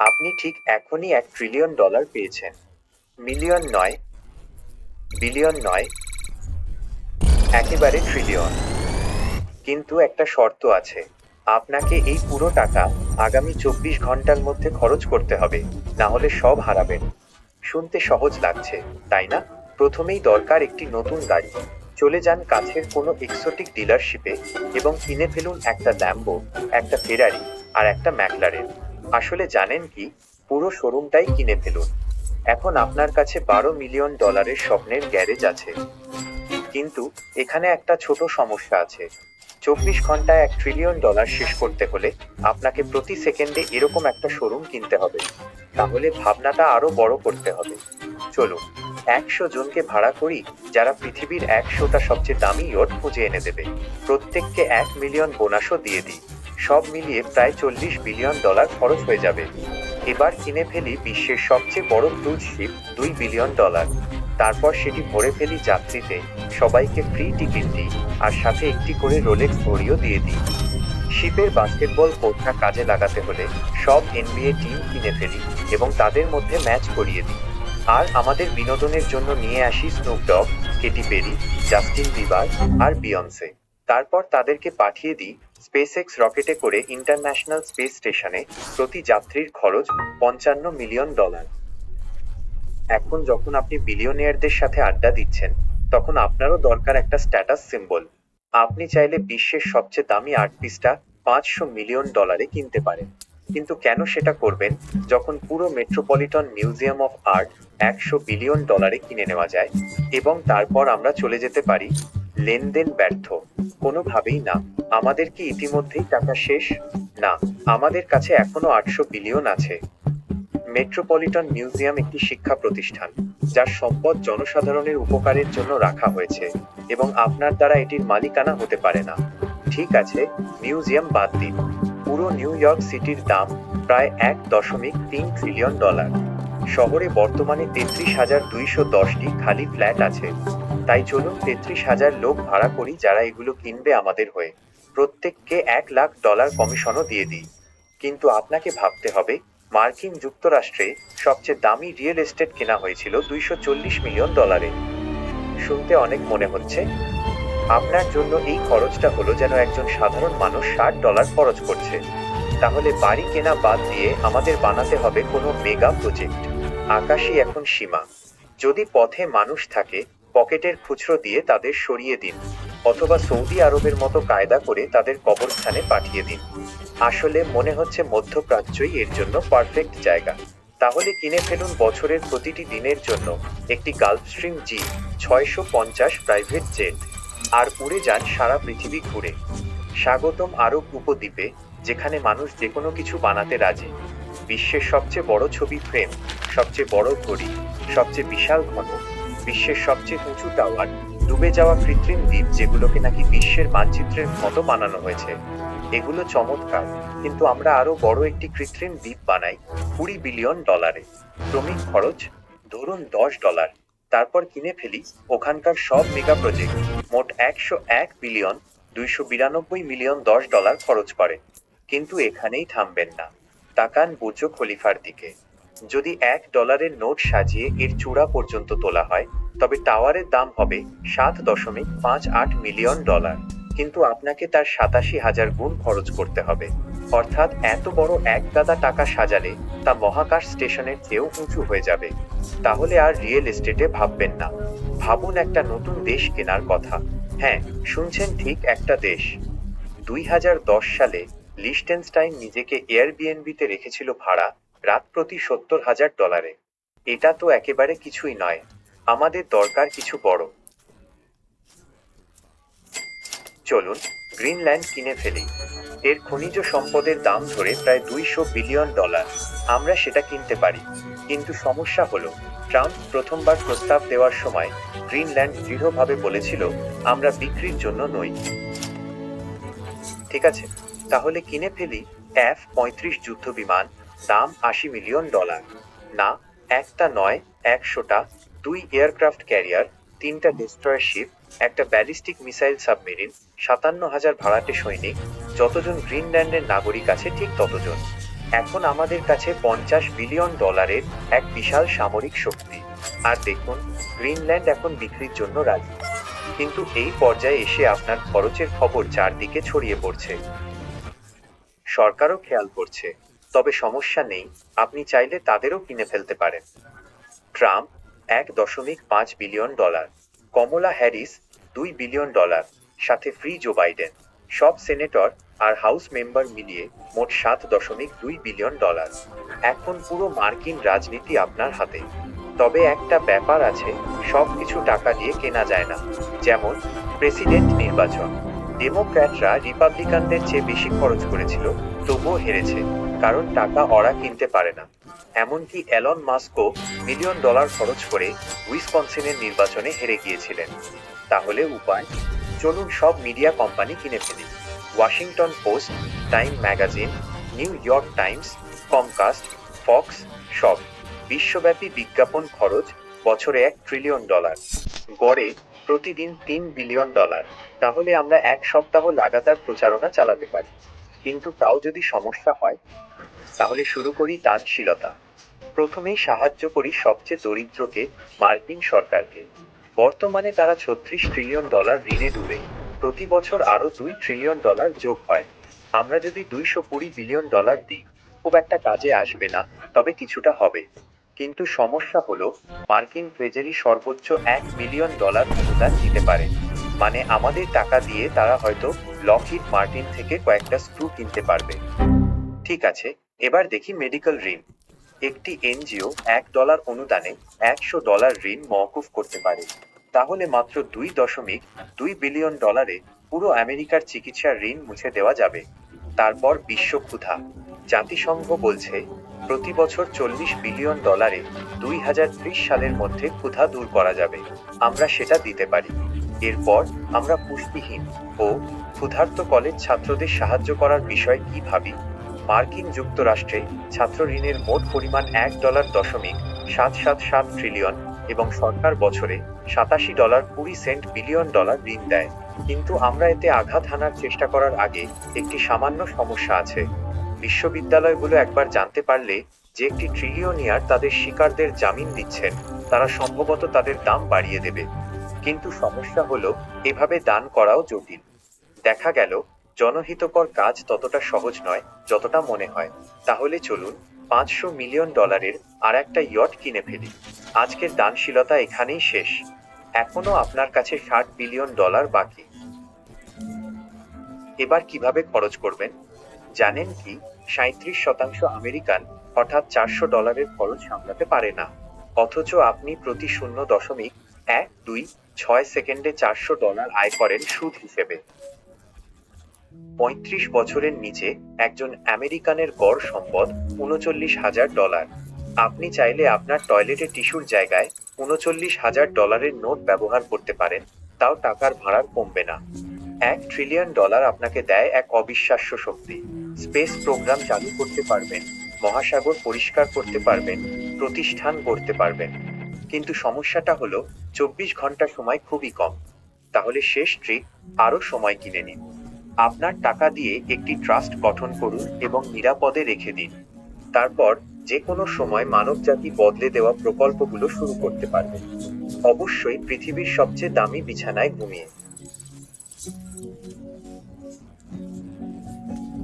আপনি ঠিক এখনই এক ট্রিলিয়ন ডলার পেয়েছেন। মিলিয়ন নয় বিলিয়ন নয়, একেবারে ট্রিলিয়ন কিন্তু একটা শর্ত আছে, আপনাকে এই পুরো টাকা আগামী চব্বিশ ঘণ্টার মধ্যে খরচ করতে হবে, না হলে সব হারাবেন। শুনতে সহজ লাগছে, তাই না? প্রথমেই দরকার একটি নতুন গাড়ি। চলে যান কাছের কোনো এক্সোটিক ডিলারশিপে এবং কিনে ফেলুন একটা ল্যাম্বো একটা ফেরারি আর একটা ম্যাকলারেন আসলে জানেন কি, পুরো শোরুমটাই কিনে ফেলুন। এখন আপনার কাছে বারো মিলিয়ন ডলারের স্বপ্নের গ্যারেজ আছে। কিন্তু এখানে একটা ছোট সমস্যা আছে। চব্বিশ ঘন্টায় এক ট্রিলিয়ন ডলার শেষ করতে হলে আপনাকে প্রতি সেকেন্ডে এরকম একটা শোরুম কিনতে হবে। তাহলে ভাবনাটা আরও বড় করতে হবে। চলুন, একশো জনকে ভাড়া করি যারা পৃথিবীর একশোটা সবচেয়ে দামি ইয়ট খুঁজে এনে দেবে। প্রত্যেককে এক মিলিয়ন বোনাসও দিয়ে দিই। সব মিলিয়ে প্রায় চল্লিশ বিলিয়ন ডলার খরচ হয়ে যাবে। এবার কিনে ফেলি বিশ্বের সবচেয়ে বড় ক্রুজ শিপ দুই বিলিয়ন ডলার। তারপর সেটি ভরে ফেলি যাত্রীতে, সবাইকে ফ্রি টিকিট দিই, আর সাথে একটি করে রোলেক্স ঘড়িও দিয়ে দিই। শিপের বাস্কেটবল কোর্টটা কাজে লাগাতে হলে সব এনবিএ টিম কিনে ফেলি এবং তাদের মধ্যে ম্যাচ করিয়ে দিই। আর আমাদের বিনোদনের জন্য নিয়ে আসি Snoop Dogg Katy Perry Justin Bieber আর বিয়ন্সে তারপর তাদেরকে পাঠিয়ে দিই স্পেসএক্স রকেটে করে ইন্টারন্যাশনাল স্পেস স্টেশনে প্রতি যাত্রীর খরচ পঞ্চান্ন মিলিয়ন ডলার। এখন যখন আপনি বিলিয়নিয়ারদের সাথে আড্ডা দিচ্ছেন, তখন আপনারও দরকার একটা স্ট্যাটাস সিম্বল আপনি চাইলে বিশ্বের সবচেয়ে দামি আর্ট পিসটা পাঁচশো মিলিয়ন ডলারে কিনতে পারেন। কিন্তু কেন সেটা করবেন যখন পুরো মেট্রোপলিটন মিউজিয়াম অফ আর্ট একশো বিলিয়ন ডলারে কিনে নেওয়া যায়? এবং তারপর আমরা চলে যেতে পারি লেনদেন ব্যর্থ। কোনোভাবেই না। আমাদের কি ইতিমধ্যেই টাকা শেষ? না, আমাদের কাছে এখনও আটশো বিলিয়ন আছে। মেট্রোপলিটন মিউজিয়াম একটি শিক্ষা প্রতিষ্ঠান, যার সম্পদ জনসাধারণের উপকারের জন্য রাখা হয়েছে এবং আপনার দ্বারা এটির মালিকানা হতে পারে না। ঠিক আছে, মিউজিয়াম বাদ দিন। পুরো নিউ ইয়র্ক সিটির দাম প্রায় এক দশমিক তিন ট্রিলিয়ন ডলার শহরে বর্তমানে তেত্রিশ হাজার দুইশো দশটি খালি ফ্ল্যাট আছে। তাই চলুন তেত্রিশ হাজার লোক ভাড়া করি যারা এগুলো কিনবে আমাদের হয়ে। প্রত্যেককে এক লাখ ডলার কমিশনও দিয়ে দিই। কিন্তু আপনাকে ভাবতে হবে, মার্কিন যুক্তরাষ্ট্রে সবচেয়ে দামি রিয়েল এস্টেট কেনা হয়েছিল দুইশো চল্লিশ মিলিয়ন ডলারে। শুনতে অনেক মনে হচ্ছে। আপনার জন্য এই খরচটা হলো যেন একজন সাধারণ মানুষ ষাট ডলার খরচ করছে। তাহলে বাড়ি কেনা বাদ দিয়ে আমাদের বানাতে হবে কোনো মেগা প্রজেক্ট। আকাশই এখন সীমা। যদি পথে মানুষ থাকে পকেটের খুচরো দিয়ে তাদের সরিয়ে দিন, অথবা সৌদি আরবের মতো কায়দা করে তাদের কবরস্থানে পাঠিয়ে দিন। আসলে মনে হচ্ছে মধ্যপ্রাচ্যই এর জন্য পারফেক্ট জায়গা। তাহলে কিনে ফেলুন বছরের প্রতিটি দিনের জন্য একটি গালফ স্ট্রিম জি ছয়শো পঞ্চাশ প্রাইভেট জেট আর উড়ে যান সারা পৃথিবী ঘুরে। স্বাগতম আরব উপদ্বীপে, যেখানে মানুষ যে কোনো কিছু বানাতে রাজি। বিশ্বের সবচেয়ে বড় ছবি ফ্রেম, সবচেয়ে বড় ঘড়ি, সবচেয়ে বিশাল ঘন বিশ্বের সবচেয়ে উঁচু টাওয়ার, ডুবে যাওয়া কৃত্রিম দ্বীপ যেগুলোকে নাকি বিশ্বের মানচিত্রের মতো বানানো হয়েছে। এগুলো চমৎকার, কিন্তু আমরা আরও বড় একটি কৃত্রিম দ্বীপ বানাই, কুড়ি বিলিয়ন ডলারে। শ্রমিক খরচ, ধরুন দশ ডলার। তারপর কিনে ফেলি ওখানকার সব মেগা প্রজেক্ট। মোট একশো এক বিলিয়ন দুইশো বিরানব্বই মিলিয়ন দশ ডলার খরচ করে। কিন্তু এখানেই থামবেন না। তাকান বুর্জ খলিফার দিকে। যদি এক ডলারের নোট সাজিয়ে এর চূড়া পর্যন্ত তোলা হয়, তবে টাওয়ারের দাম হবে সাত দশমিক পাঁচ আট মিলিয়ন ডলার। কিন্তু আপনাকে তার সাতাশি হাজার গুণ খরচ করতে হবে। অর্থাৎ এত বড় এক গাদা টাকা সাজালে তা মহাকাশ স্টেশনের চেয়েও উঁচু হয়ে যাবে। তাহলে আর রিয়েল এস্টেটে ভাববেন না। ভাবুন একটা নতুন দেশ কেনার কথা। হ্যাঁ শুনছেন ঠিক একটা দেশ। দুই হাজার দশ সালে লিস্টেনস্টাইন নিজেকে এয়ারবিএনবিতে রেখেছিল ভাড়া রাত প্রতি সত্তর হাজার ডলারে। এটা তো একেবারে কিছুই নয়। আমাদের দরকার কিছু বড়। চলুন, গ্রিনল্যান্ড কিনে ফেলি। এর খনিজ সম্পদের দাম ধরে প্রায় দুইশো বিলিয়ন ডলার। আমরা সেটা কিনতে পারি। কিন্তু সমস্যা হলো, ট্রাম্প প্রথমবার প্রস্তাব দেওয়ার সময় গ্রিনল্যান্ড দৃঢ়ভাবে বলেছিল, আমরা বিক্রির জন্য নই। ঠিক আছে, তাহলে কিনে ফেলি এফ পঁয়ত্রিশ যুদ্ধ বিমান দাম আশি মিলিয়ন ডলার। না, একটা নয়, একশোটা, দুই এয়ারক্রাফট ক্যারিয়ার, তিনটা ডেস্ট্রয়ার শিপ একটা ব্যালিস্টিক মিসাইল সাবমেরিন, সাতান্ন হাজার ভাড়াটে সৈনিক, যতজন গ্রিনল্যান্ডের নাগরিক আছে ঠিক ততজন। এখন আমাদের কাছে পঞ্চাশ বিলিয়ন ডলারের এক বিশাল সামরিক শক্তি। আর দেখুন, গ্রিনল্যান্ড এখন বিক্রির জন্য রাজি। কিন্তু এই পর্যায়ে এসে আপনার খরচের খবর চারদিকে ছড়িয়ে পড়ছে। সরকারও খেয়াল করছে। তবে সমস্যা নেই, আপনি চাইলে তাদেরও কিনে ফেলতে পারেন। ট্রাম্প, এক দশমিক পাঁচ বিলিয়ন ডলার। কমলা হ্যারিস, দুই বিলিয়ন ডলার। সাথে ফ্রি জো বাইডেন। সব সেনেটর আর হাউস মেম্বার মিলিয়ে মোট সাত দশমিক দুই বিলিয়ন ডলার। এখন পুরো মার্কিন রাজনীতি আপনার হাতে। তবে একটা ব্যাপার আছে সব কিছু টাকা দিয়ে কেনা যায় না। যেমন, প্রেসিডেন্ট নির্বাচন। ডেমোক্র্যাটরা রিপাবলিকানদের চেয়ে বেশি খরচ করেছিল, তবুও হেরেছে। কারণ টাকা ওরা কিনতে পারে না। এমনকি অ্যালন মাস্কও মিলিয়ন ডলার খরচ করে উইসকনসিনের নির্বাচনে হেরে গিয়েছিলেন। তাহলে উপায়? চলুন সব মিডিয়া কোম্পানি কিনে ফেলি। Washington Post Time magazine New York Times Comcast Fox সব। বিশ্বব্যাপী বিজ্ঞাপন খরচ বছরে এক ট্রিলিয়ন ডলার গড়ে প্রতিদিন তিন বিলিয়ন ডলার তাহলে আমরা এক সপ্তাহ লাগাতার প্রচারণা চালাতে পারি। কিন্তু তাও যদি সমস্যা হয়, তাহলে শুরু করি দানশীলতা। প্রথমেই সাহায্য করি সবচেয়ে দরিদ্রকে, মার্কিন সরকারকে। বর্তমানে তারা ছত্রিশ ট্রিলিয়ন ডলার ঋণে ডুবে। প্রতি বছর আরও দুই ট্রিলিয়ন ডলার যোগ হয়। আমরা যদি দুইশো কুড়ি বিলিয়ন ডলার দিই, খুব একটা কাজে আসবে না, তবে কিছুটা হবে। কিন্তু সমস্যা হলো, মার্কিন ট্রেজারি সর্বোচ্চ এক মিলিয়ন ডলার অনুদান দিতে পারে। মানে আমাদের টাকা দিয়ে তারা হয়তো লকহিড মার্টিন থেকে কয়েকটা স্ক্রু কিনতে পারবে। ঠিক আছে, এবার দেখি মেডিকেল ঋণ। একটি এনজিও এক ডলার অনুদানে একশো ডলার ঋণ মওকুফ করতে পারে। তাহলে মাত্র দুই দশমিক দুই বিলিয়ন ডলারে পুরো আমেরিকার চিকিৎসার ঋণ মুছে দেওয়া যাবে। তারপর বিশ্ব ক্ষুধা। জাতিসংঘ বলছে, প্রতি বছর চল্লিশ বিলিয়ন ডলারে দুই হাজার ত্রিশ সালের মধ্যে ক্ষুধা দূর করা যাবে। আমরা সেটা দিতে পারি। এরপর আমরা পুষ্টিহীন ও ক্ষুধার্ত কলেজ ছাত্রদের সাহায্য করার বিষয়ে কি ভাবি? মার্কিন যুক্তরাষ্ট্রে ছাত্র ঋণের মোট পরিমাণ এক ডলার দশমিক সাত সাত সাত ট্রিলিয়ন এবং সরকার বছরে সাতাশি ডলার কুড়ি সেন্ট বিলিয়ন ডলার ঋণ দেয়। কিন্তু আমরা এতে আঘাত হানার চেষ্টা করার আগে একটি সামান্য সমস্যা আছে। বিশ্ববিদ্যালয়গুলো একবার জানতে পারলে যে একটি ট্রিলিয়নিয়ার তাদের শিকারদের জামিন দিচ্ছেন, তারা সম্ভবত তাদের দাম বাড়িয়ে দেবে। কিন্তু সমস্যা হলো, এভাবে দান করাও জটিল। দেখা গেল, জনহিতকর কাজ ততটা সহজ নয়, যতটা মনে হয়। তাহলে চলুন, পাঁচশো মিলিয়ন ডলারের আর একটা ইয়ট কিনে ফেলি। আজকের দানশীলতা এখানেই শেষ। এখনও আপনার কাছে ষাট বিলিয়ন ডলার বাকি। এবার কীভাবে খরচ করবেন? জানেন কি সাঁত্রিশ শতাংশ আমেরিকান হঠাৎ চারশো ডলারের খরচ সামলাতে পারে না। অথচ আপনি প্রতি শূন্য দশমিক এক দুই ছয় সেকেন্ডে চারশো ডলার আয় করেন সুদ হিসেবে। পঁয়ত্রিশ বছরের নিচে একজন আমেরিকানের গড় সম্পদ উনচল্লিশ হাজার ডলার। আপনি চাইলে আপনার টয়লেটে টিস্যুর জায়গায় উনচল্লিশ হাজার ডলারের নোট ব্যবহার করতে পারেন, তাও টাকার ভাড়ার কমবে না। এক ট্রিলিয়ন ডলার আপনাকে দেয় এক অবিশ্বাস্য শক্তি। স্পেস প্রোগ্রাম চালু করতে পারবেন, মহাসাগর পরিষ্কার করতে পারবেন, প্রতিষ্ঠান গড়তে পারবেন। কিন্তু সমস্যাটা হলো, চব্বিশ ঘণ্টা সময় খুবই কম। তাহলে শেষ ট্রিক আরও সময় কিনে নিন। আপনার টাকা দিয়ে একটি ট্রাস্ট গঠন করুন এবং নিরাপদে রেখে দিন। তারপর যে কোনো সময় মানবজাতি বদলে দেওয়া প্রকল্পগুলো শুরু করতে পারবে অবশ্যই পৃথিবীর সবচেয়ে দামি বিছানায় ঘুমিয়ে।